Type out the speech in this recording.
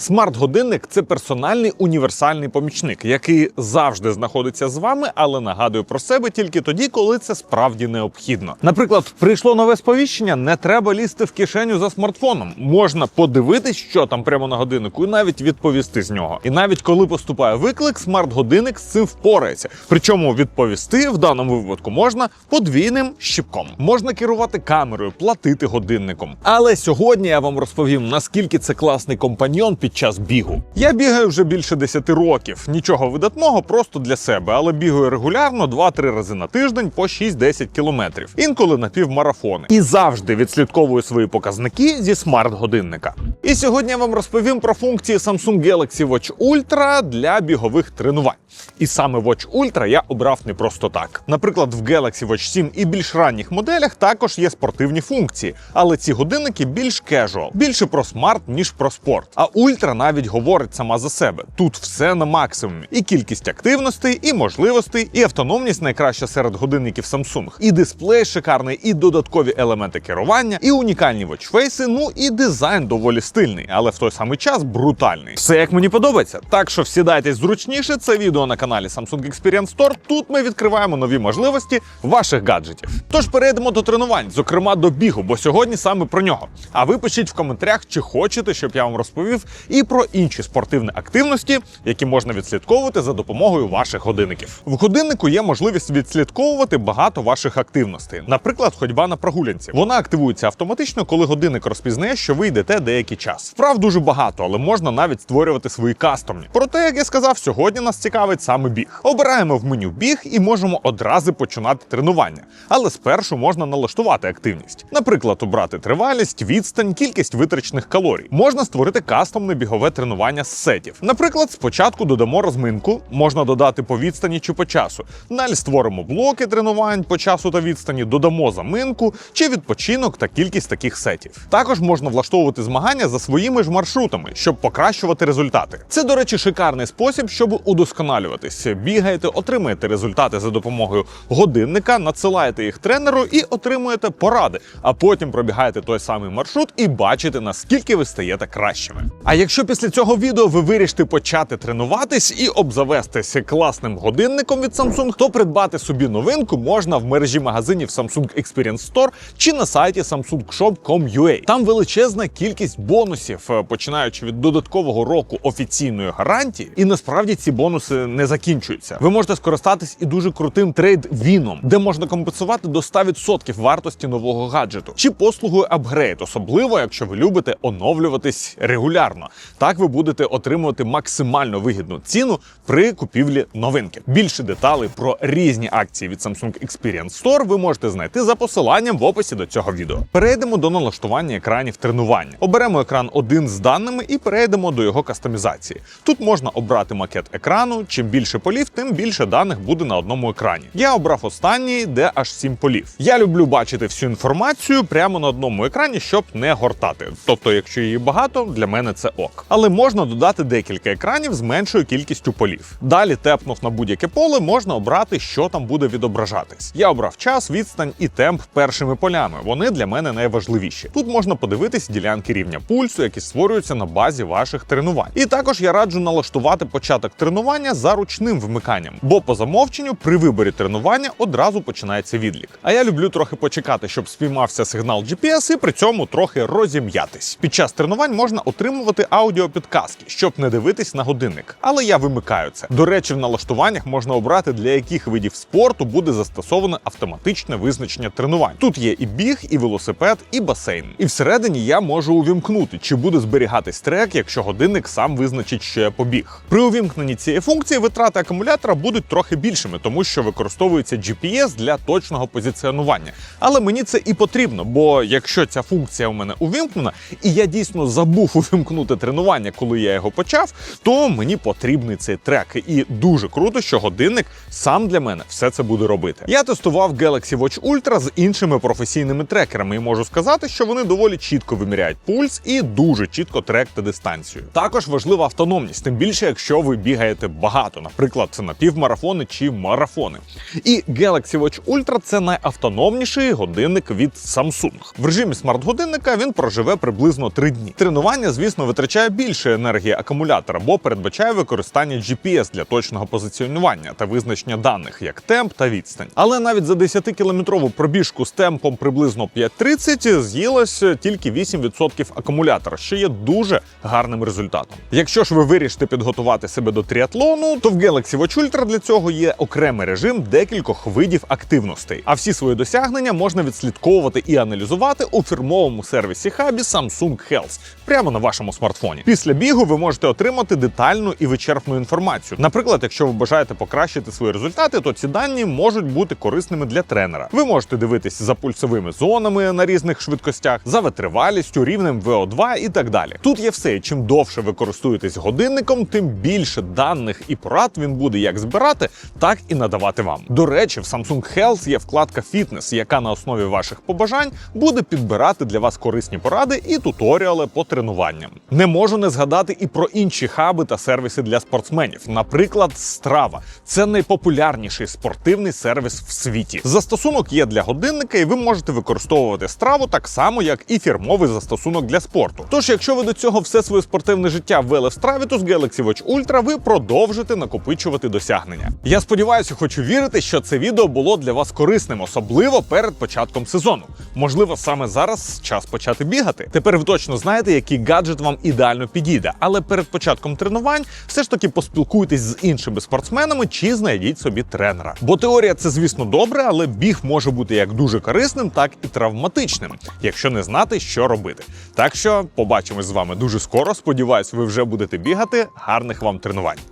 Смарт-годинник це персональний універсальний помічник, який завжди знаходиться з вами, але нагадує про себе тільки тоді, коли це справді необхідно. Наприклад, прийшло нове сповіщення, не треба лізти в кишеню за смартфоном. Можна подивитись, що там прямо на годиннику, і навіть відповісти з нього. І навіть коли поступає виклик, смарт-годинник з цим впорається. Причому відповісти в даному випадку можна подвійним щіпком. Можна керувати камерою, платити годинником. Але сьогодні я вам розповім, наскільки це класний компаньйон під час бігу. Я бігаю вже більше 10 років. Нічого видатного, просто для себе, але бігаю регулярно 2-3 рази на тиждень по 6-10 кілометрів. Інколи на півмарафони. І завжди відслідковую свої показники зі смарт-годинника. І сьогодні я вам розповім про функції Samsung Galaxy Watch Ultra для бігових тренувань. І саме Watch Ultra я обрав не просто так. Наприклад, в Galaxy Watch 7 і більш ранніх моделях також є спортивні функції, але ці годинники більш casual, більше про смарт, ніж про спорт. А Ultra навіть говорить сама за себе. Тут все на максимумі: і кількість активностей, і можливостей, і автономність найкраща серед годинників Samsung, і дисплей шикарний, і додаткові елементи керування, і унікальні watchface, ну і дизайн доволі стильний, але в той самий час брутальний. Все як мені подобається. Так що всідайтесь зручніше. Це відео на каналі Samsung Experience Store. Тут ми відкриваємо нові можливості ваших гаджетів. Тож перейдемо до тренувань, зокрема до бігу, бо сьогодні саме про нього. А ви пишіть в коментарях, чи хочете, щоб я вам розповів і про інші спортивні активності, які можна відслідковувати за допомогою ваших годинників. В годиннику є можливість відслідковувати багато ваших активностей. Наприклад, ходьба на прогулянці. Вона активується автоматично, коли годинник розпізнає, що ви йдете деякий час. Вправ дуже багато, але можна навіть створювати свої кастомні. Проте, як я сказав, сьогодні нас цікавить саме біг. Обираємо в меню біг і можемо одразу починати тренування. Але спершу можна налаштувати активність. Наприклад, обрати тривалість, відстань, кількість витрачених калорій. Можна створити кастомне бігове тренування з сетів. Наприклад, спочатку додамо розминку, можна додати по відстані чи по часу. Далі створимо блоки тренувань по часу та відстані, додамо заминку чи відпочинок та кількість таких сетів. Також можна влаштовувати змагання за своїми ж маршрутами, щоб покращувати результати. Це, до речі, шикарний спосіб, щоб удосконалюватись. Бігаєте, отримаєте результати за допомогою годинника, надсилаєте їх тренеру і отримуєте поради. А потім пробігаєте той самий маршрут і бачите, наскільки ви стаєте кращими. А якщо після цього відео ви вирішите почати тренуватись і обзавестися класним годинником від Samsung, то придбати собі новинку можна в мережі магазинів Samsung Experience Store чи на сайті samsungshop.com.ua. Там величезна кількість бонусів, е, починаючи від додаткового року офіційної гарантії. І насправді ці бонуси не закінчуються. Ви можете скористатись і дуже крутим трейд-віном, де можна компенсувати до 100% вартості нового гаджету, чи послугою апгрейд, особливо якщо ви любите оновлюватись регулярно. Так ви будете отримувати максимально вигідну ціну при купівлі новинки. Більше деталей про різні акції від Samsung Experience Store ви можете знайти за посиланням в описі до цього відео. Перейдемо до налаштування екранів тренування. Оберемо екран один з даними і перейдемо до його кастомізації. Тут можна обрати макет екрану. Чим більше полів, тим більше даних буде на одному екрані. Я обрав останній, де аж 7 полів. Я люблю бачити всю інформацію прямо на одному екрані, щоб не гортати. Тобто, якщо її багато, для мене це ок. Але можна додати декілька екранів з меншою кількістю полів. Далі, тепнув на будь-яке поле, можна обрати, що там буде відображатись. Я обрав час, відстань і темп першими полями. Вони для мене найважливіші. Тут можна подивитись ділянки рівня пульсу, які створюються на базі ваших тренувань. І також я раджу налаштувати початок тренування за ручним вмиканням, бо по замовченню при виборі тренування одразу починається відлік. А я люблю трохи почекати, щоб спіймався сигнал GPS і при цьому трохи розім'ятись. Під час тренувань можна отримувати аудіопідказки, щоб не дивитись на годинник. Але я вимикаю це. До речі, в налаштуваннях можна обрати для яких видів спорту буде застосоване автоматичне визначення тренувань. Тут є і біг, і велосипед, і басейн. І всередині я можу увімкнути, чи буде зберігатись трек, якщо годинник сам визначить, що я побіг. При увімкненні цієї функції витрати акумулятора будуть трохи більшими, тому що використовується GPS для точного позиціонування. Але мені це і потрібно, бо якщо ця функція у мене увімкнена, і я дійсно забув увімкнути тренування, коли я його почав, то мені потрібний цей трек. І дуже круто, що годинник сам для мене все це буде робити. Я тестував Galaxy Watch Ultra з іншими професійними трекерами, і можу сказати, що вони доволі чітко виміряють пульс і дуже чітко тректе дистанцію. Також важлива автономність, тим більше, якщо ви бігаєте багато, наприклад, це на півмарафони чи марафони. І Galaxy Watch Ultra це найавтономніший годинник від Samsung. В режимі смарт-годинника він проживе приблизно 3 дні. Тренування, звісно, витрачає витрачає більше енергії акумулятора, бо передбачає використання GPS для точного позиціонування та визначення даних, як темп та відстань. Але навіть за 10-кілометрову пробіжку з темпом приблизно 5.30 з'їлось тільки 8% акумулятора, що є дуже гарним результатом. Якщо ж ви вирішите підготувати себе до тріатлону, то в Galaxy Watch Ultra для цього є окремий режим декількох видів активностей. А всі свої досягнення можна відслідковувати і аналізувати у фірмовому сервісі хабі Samsung Health прямо на вашому смартфоні. Після бігу ви можете отримати детальну і вичерпну інформацію. Наприклад, якщо ви бажаєте покращити свої результати, то ці дані можуть бути корисними для тренера. Ви можете дивитись за пульсовими зонами на різних швидкостях, за витривалістю, рівнем VO2 і так далі. Тут є все. Чим довше ви користуєтесь годинником, тим більше даних і порад він буде як збирати, так і надавати вам. До речі, в Samsung Health є вкладка Фітнес, яка на основі ваших побажань буде підбирати для вас корисні поради і туторіали по тренуванням. Не можу не згадати і про інші хаби та сервіси для спортсменів. Наприклад, Strava. Це найпопулярніший спортивний сервіс в світі. Застосунок є для годинника, і ви можете використовувати страву так само, як і фірмовий застосунок для спорту. Тож, якщо ви до цього все своє спортивне життя ввели в страві, то з Galaxy Watch Ultra ви продовжите накопичувати досягнення. Я сподіваюся, хочу вірити, що це відео було для вас корисним, особливо перед початком сезону. Можливо, саме зараз час почати бігати. Тепер ви точно знаєте, який гаджет вам ідеально підійде. Але перед початком тренувань все ж таки поспілкуйтесь з іншими спортсменами чи знайдіть собі тренера. Бо теорія це, звісно, добре, але біг може бути як дуже корисним, так і травматичним, якщо не знати, що робити. Так що побачимось з вами дуже скоро. Сподіваюсь, ви вже будете бігати. Гарних вам тренувань.